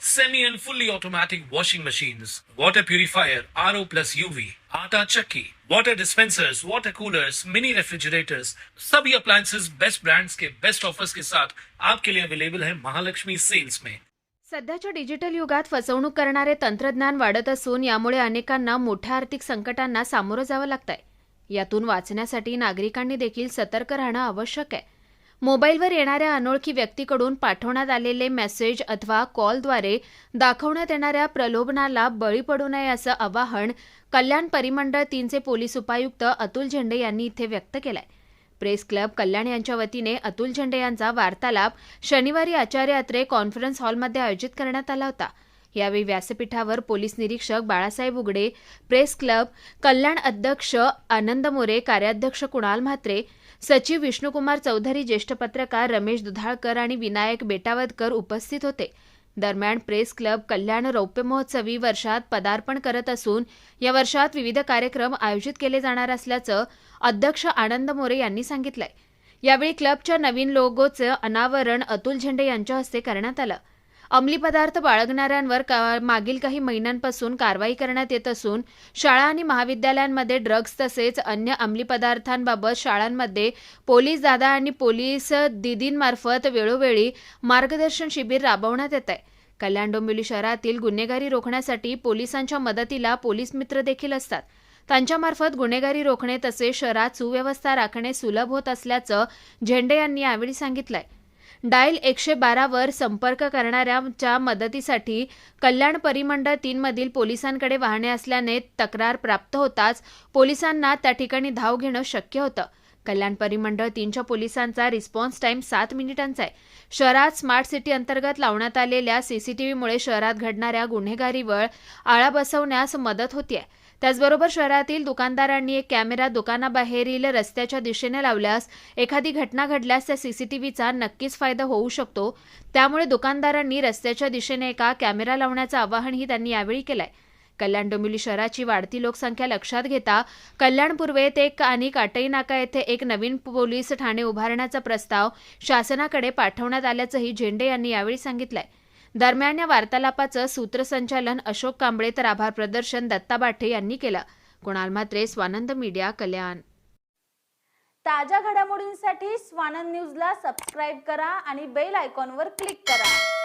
semi and fully automatic washing machines, water purifier, RO plus UV, आटा चक्की, water dispensers, water coolers, mini refrigerators, सभी appliances best brands के best offers के साथ आपके लिए अवेलेबल है महालक्ष्मी सेल्स में। सध्याच्या डिजिटल युगात फसवणूक करणारे तंत्रज्ञान वाढत असून यामुळे अनेकांना मोठ्या आर्थिक संकटांना सामोरं जावं लागतंय. यातून वाचण्यासाठी नागरिकांनी देखील सतर्क राहणं आवश्यक आहे. मोबाईलवर येणाऱ्या अनोळखी व्यक्तीकडून पाठवण्यात आलेले मेसेज अथवा कॉलद्वारे दाखवण्यात येणाऱ्या प्रलोभनाला बळी पडू नये असं आवाहन कल्याण परिमंडळ तीनचे पोलीस उपायुक्त अतुल झेंडे यांनी इथे व्यक्त केलंय. प्रेस क्लब कल्याण यांच्या वतीने अतुल झेंडे यांचा वार्तालाप शनिवारी आचार्य अत्रे कॉन्फरन्स हॉलमध्ये आयोजित करण्यात आला होता. यावेळी व्यासपीठावर पोलीस निरीक्षक बाळासाहेब उगडे प्रेस क्लब कल्याण अध्यक्ष आनंद मोरे कार्याध्यक्ष कुणाल म्हात्रे सचिव विष्णुकुमार चौधरी ज्येष्ठ पत्रकार रमेश दुधाळकर आणि विनायक बेटावदकर उपस्थित होते. दरम्यान प्रेस क्लब कल्याण रौप्य महोत्सवी वर्षात पदार्पण करत असून या वर्षात विविध कार्यक्रम आयोजित केले जाणार असल्याचं अध्यक्ष आनंद मोरे यांनी सांगितलंय. यावेळी क्लबच्या नवीन लोगोचं अनावरण अतुल झेंडे यांच्या हस्ते करण्यात आलं. अंमली पदार्थ बाळगणाऱ्यांवर का- मागील काही महिन्यांपासून कारवाई करण्यात येत असून शाळा आणि महाविद्यालयांमध्ये ड्रग्ज तसेच अन्य अंमली पदार्थांबाबत शाळांमध्ये पोलीस दादा आणि पोलीस दिदींमार्फत वेळोवेळी मार्गदर्शन शिबिर राबवण्यात येत आहे. कल्याण डोंबिवली शहरातील गुन्हेगारी रोखण्यासाठी पोलिसांच्या मदतीला पोलीस मित्र देखील असतात. त्यांच्यामार्फत गुन्हेगारी रोखणे तसेच शहरात सुव्यवस्था राखणे सुलभ होत असल्याचं झेंडे यांनी यावेळी सांगितलंय. डायल एकशे बारावर संपर्क करणाऱ्यांच्या मदतीसाठी कल्याण परिमंडळ तीनमधील पोलिसांकडे वाहने असल्याने तक्रार प्राप्त होताच पोलिसांना त्या ठिकाणी धाव घेणं शक्य होतं. कल्याण परिमंडळ तीनच्या पोलिसांचा रिस्पॉन्स टाइम सात मिनिटांचा आहे. शहरात स्मार्ट सिटी अंतर्गत लावण्यात आलेल्या सीसीटीव्हीमुळे शहरात घडणाऱ्या गुन्हेगारीवर आळा बसवण्यास मदत होतीये. त्याचबरोबर शहरातील दुकानदारांनी एक कॅमेरा दुकानाबाहेरील रस्त्याच्या दिशेने लावल्यास एखादी घटना घडल्यास त्या सीसीटीव्हीचा नक्कीच फायदा होऊ शकतो. त्यामुळे दुकानदारांनी रस्त्याच्या दिशेने एका कॅमेरा लावण्याचं आवाहनही त्यांनी यावेळी केलंय. कल्याण डोंबिवली शहराची वाढती लोकसंख्या लक्षात घेता कल्याण पूर्वेत एक आणि काटई नाका येथे एक नवीन पोलीस ठाणे उभारण्याचा प्रस्ताव शासनाकडे पाठवण्यात आल्याचंही झेंडे यांनी यावेळी सांगितलंय. दरम्यान या वार्तालापाचं सूत्रसंचालन अशोक कांबळे तर आभार प्रदर्शन दत्ता बाठे यांनी केलं. कुणाल म्हात्रे स्वानंद मीडिया कल्याण. ताज्या घडामोडींसाठी स्वानंद न्यूजला सबस्क्राईब करा आणि बेल आयकॉनवर क्लिक करा.